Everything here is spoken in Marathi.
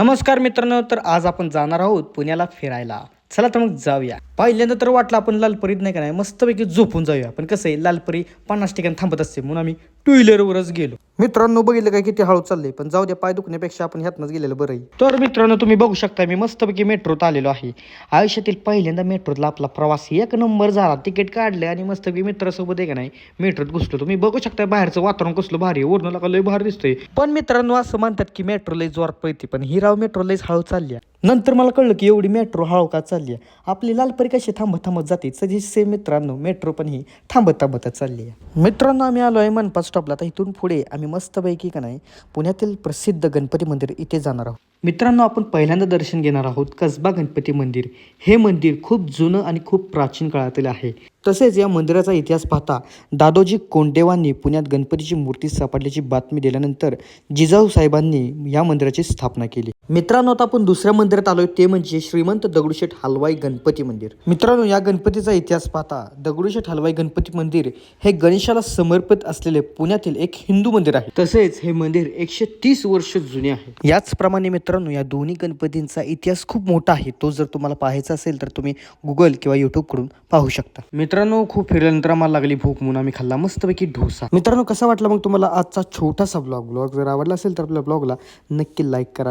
नमस्कार मित्रांनो तर आज आपण जाणार आहोत पुण्याला फिरायला. चला तर मग जाऊया. पहिल्यांदा तर वाटलं आपण लालपरीत नाही का नाही मस्तपैकी झोपून जाऊया. पण कसं आहे लालपरी पन्नास ठिकाणी थांबत असते म्हणून आम्ही टू व्हीलरवरच गेलो. मित्रांनो बघितलं काय किती हळू चाललंय पण जाऊ द्या पाय दुखण्यापेक्षा आपण ह्यातनंच गेलेलं बरं आहे. तर मित्रांनो तुम्ही बघू शकता मी मस्तपैकी मेट्रोत आलेलो आहे. आयुष्यातील पहिल्यांदा मेट्रोतला आपला प्रवास एक नंबर झाला. तिकीट काढले आणि मस्तपैकी मित्रासोबत आहे का नाही मेट्रोत घुसलो. तुम्ही बघू शकता बाहेरचं वातावरण कसलं भारी आहे. वरून लागलं लय भारी दिसतोय. पण मित्रांनो असं म्हणतात की मेट्रो लय जोरात पळते पण ही राव मेट्रो लयच हळू चालली आहे. नंतर मला कळलं की एवढी मेट्रो हळू का चालली आहे? आपली लालपरी कशी थांबत थांबत जाते सजे से मित्रांनो मेट्रो पण ही थांबत थांबतच चालली आहे. मित्रांनो आम्ही आलो आहे मनपा स्टॉपला तर इथून पुढे आम्ही मस्तपैकी का नाही पुण्यातील प्रसिद्ध गणपती मंदिर इथे जाणार आहोत. मित्रांनो आपण पहिल्यांदा दर्शन घेणार आहोत कसबा गणपती मंदिर. हे मंदिर खूप जुनं आणि खूप प्राचीन काळातील आहे. तसेच या मंदिराचा इतिहास पाहता दादोजी कोंडेवांनी पुण्यात गणपतीची मूर्ती सापडल्याची बातमी दिल्यानंतर जिजाऊ साहेबांनी या मंदिराची स्थापना केली. मित्रांनो आता आपण दुसऱ्या मंदिरात आलोय. ते म्हणजे श्रीमंत दगडूशेठ हलवाई गणपती मंदिर. मित्रांनो या गणपतीचा इतिहास पाहता दगडूशेठ हलवाई गणपती मंदिर हे गणेशाला समर्पित असलेले पुण्यातील एक हिंदू मंदिर आहे. तसेच हे मंदिर एकशे तीस वर्ष जुने आहे. याचप्रमाणे मित्रांनो या दोन्ही गणपतींचा इतिहास खूप मोठा आहे. तो जर तुम्हाला पाहायचा असेल तर तुम्ही गुगल किंवा युट्यूबकडून पाहू शकता. मित्रांनो खूप फिरल्यानंतर आम्हाला लागली भूक म्हणून आम्ही खाल्ला मस्तपैकी डोसा. मित्रांनो कसा वाटला मग तुम्हाला आजचा छोटासा ब्लॉग ब्लॉग जर आवडला असेल तर आपल्या ब्लॉगला नक्की लाईक करा.